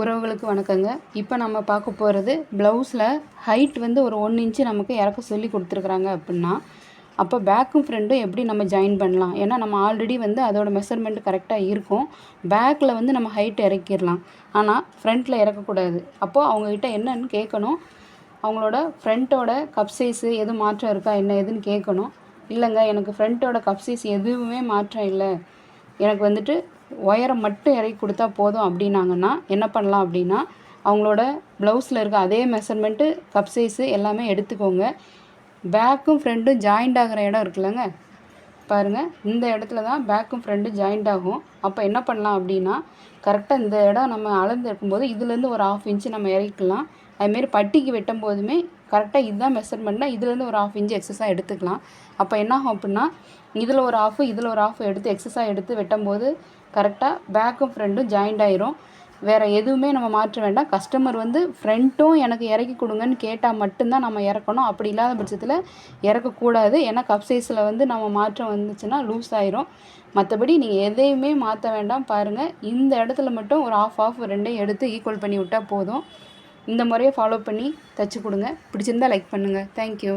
உறவுகளுக்கு வணக்கங்க. இப்போ நம்ம பார்க்க போகிறது ப்ளவுஸில் ஹைட் வந்து ஒரு ஒன் இன்ச்சு நமக்கு இறக்க சொல்லி கொடுத்துருக்குறாங்க அப்படின்னா அப்போ பேக்கும் ஃப்ரண்ட்டும் எப்படி நம்ம ஜாயின் பண்ணலாம்? ஏன்னா நம்ம ஆல்ரெடி வந்து அதோட மெஷர்மெண்ட் கரெக்டாக இருக்கும். பேக்கில் வந்து நம்ம ஹைட் இறக்கிடலாம். ஆனால் ஃப்ரண்ட்டில் இறக்கக்கூடாது. அப்போது அவங்கக்கிட்ட என்னன்னு கேட்கணும். அவங்களோட ஃப்ரண்ட்டோட கப் சைஸு எதுவும் மாற்றம் இருக்கா என்ன எதுன்னு கேட்கணும். இல்லைங்க எனக்கு ஃப்ரண்ட்டோட கப் சைஸ் எதுவுமே மாற்றம் இல்லை. எனக்கு வந்துட்டு ஒயரை மட்டும் இறக்கி கொடுத்தா போதும் அப்படின்னாங்கன்னா என்ன பண்ணலாம் அப்படின்னா அவங்களோட ப்ளவுஸில் இருக்க அதே மெஷர்மெண்ட்டு கப் சைஸு எல்லாமே எடுத்துக்கோங்க. பேக்கும் ஃப்ரண்ட்டும் ஜாயிண்ட் ஆகிற இடம் இருக்குல்லங்க. பாருங்கள் இந்த இடத்துல தான் பேக்கும் ஃப்ரண்ட்டும் ஜாயிண்ட் ஆகும். அப்போ என்ன பண்ணலாம் அப்படின்னா கரெக்டாக இந்த இடம் நம்ம அளந்து இருக்கும்போது இதுலேருந்து ஒரு ஆஃப் இன்ச்சு நம்ம இறக்கிக்கலாம். அதுமாரி பட்டிக்கு வெட்டும் போதுமே கரெக்டாக இதுதான் மெஷர்மெண்ட்னா இதுலேருந்து ஒரு ஆஃப் இன்ச்சு எக்ஸஸாக எடுத்துக்கலாம். அப்போ என்ன ஆகும் அப்படின்னா இதில் ஒரு ஆஃபு இதில் ஒரு ஆஃப் எடுத்து எக்ஸஸாக எடுத்து வெட்டும்போது கரெக்டாக பேக்கும் ஃப்ரண்ட்டும் ஜாயிண்ட் ஆயிரும். வேறு எதுவுமே நம்ம மாற்ற வேண்டாம். கஸ்டமர் வந்து ஃப்ரண்ட்டும் எனக்கு இறக்கி கொடுங்கன்னு கேட்டால் மட்டும்தான் நம்ம இறக்கணும். அப்படி இல்லாத பட்சத்தில் இறக்கக்கூடாது. ஏன்னா கப் சைஸில் வந்து நம்ம மாற்றம் வந்துச்சுன்னா லூஸ் ஆயிரும். மற்றபடி நீங்கள் எதையுமே மாற்ற வேண்டாம். பாருங்கள் இந்த இடத்துல மட்டும் ஒரு ஆஃப் ஆஃப் ரெண்டையும் எடுத்து ஈக்குவல் பண்ணி விட்டால் போதும். இந்த முறையை ஃபாலோ பண்ணி தைச்சி கொடுங்க. பிடிச்சிருந்தா லைக் பண்ணுங்கள் தேங்க்யூ